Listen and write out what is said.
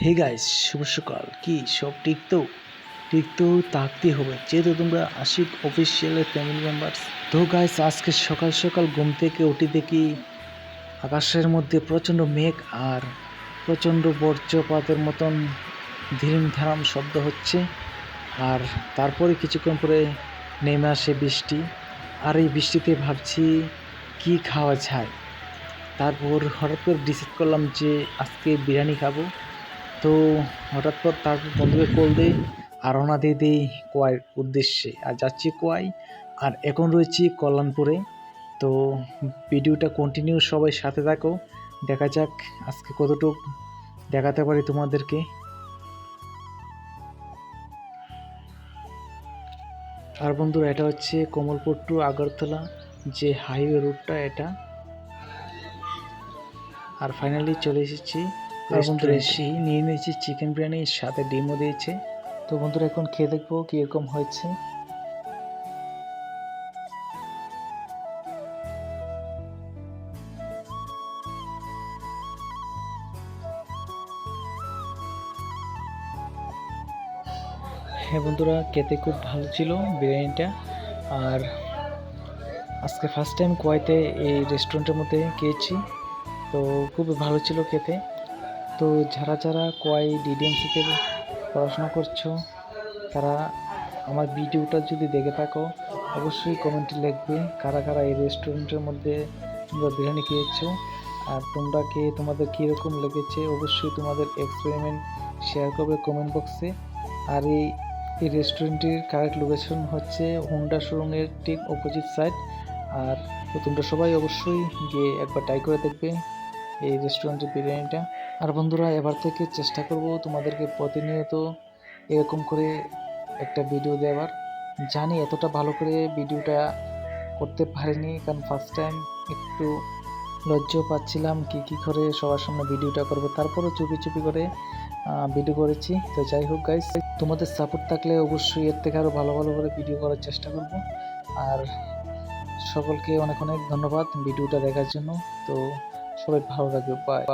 Hey guys শুভ সকাল। কি, সব ঠিক তো? ঠিক তো থাকতে হবে। যেহেতু তোমরা আশিক অফিসিয়ালের ফ্যামিলি মেম্বার্স তো গাইস আজকে সকাল সকাল ঘুম থেকে উঠে দেখি আকাশের মধ্যে প্রচণ্ড মেঘ আর প্রচণ্ড বর্জ্যপাতের মতন ধিরিম ধারাম শব্দ হচ্ছে। আর তারপরে কিছুক্ষণ পরে নেমে আসে বৃষ্টি। আর এই বৃষ্টিতে ভাবছি কি খাওয়া যায়? তারপর হঠাৎ করে ডিসাইড করলাম যে আজকে বিরিয়ানি খাব। তো হঠাৎ পর তারপর বন্ধুকে কল দিই আর রওনা দিয়ে দিই কোয়াইয়ের উদ্দেশ্যে, আর যাচ্ছি কোয়াই আর এখন রয়েছি কল্যাণপুরে। তো ভিডিওটা কন্টিনিউ সবাই সাথে থাকো। দেখা যাক আজকে কতটুক দেখাতে পারি তোমাদেরকে। আর বন্ধুরা, এটা হচ্ছে কমলপুর টু আগরতলা যে হাইওয়ে রুটটা এটা। আর ফাইনালি চলে এসেছি এসে নিয়ে নিয়েছি চিকেন বিরিয়ানি সাথে ডিমও দিয়েছে। তো বন্ধুরা, এখন খেয়ে দেখব কীরকম হয়েছে। হ্যাঁ বন্ধুরা, খেতে খুব ভালো ছিল বিরিয়ানিটা। আর আজকে ফার্স্ট টাইম কোয়াইতে এই রেস্টুরেন্টের মধ্যে খেয়েছি তো খুব ভালো ছিল খেতে। তো যারা যারা কোয়াই ডিডিএমসিতে পড়াশোনা করছ, তারা আমার ভিডিওটা যদি দেখে থাকো, অবশ্যই কমেন্টে লিখবে কারা কারা এই রেস্টুরেন্টের মধ্যে তোমরা বিরিয়ানি খেয়েছো আর তোমরা কে, তোমাদের কীরকম লেগেছে, অবশ্যই তোমাদের এক্সপেরিমেন্ট শেয়ার করবে কমেন্ট বক্সে আর এই এই রেস্টুরেন্টের কারেক্ট লোকেশন হচ্ছে হুন্ডা শোরুমের ঠিক অপোজিট সাইড আর তোমরা সবাই অবশ্যই গিয়ে একবার ট্রাই করে দেখবে। এই রেস্টুরেন্টের বিরিয়ানিটা। আর বন্ধুরা, এবার থেকে চেষ্টা করব তোমাদেরকে প্রতিনিয়ত এরকম করে একটা ভিডিও দেওয়ার। জানি এতটা ভালো করে ভিডিওটা করতে পারিনি, কারণ ফার্স্ট টাইম একটু লজ্জাও পাচ্ছিলাম কি কি করে সবার সামনে ভিডিওটা করব। তারপরও চুপি চুপি করে ভিডিও করেছি। তো যাই হোক গাইস তোমাদের সাপোর্ট থাকলে অবশ্যই এর থেকে আরও ভালো ভালো করে ভিডিও করার চেষ্টা করব। আর সকলকে অনেক অনেক ধন্যবাদ ভিডিওটা দেখার জন্য। তো সবাই ভালো থাকবে বাই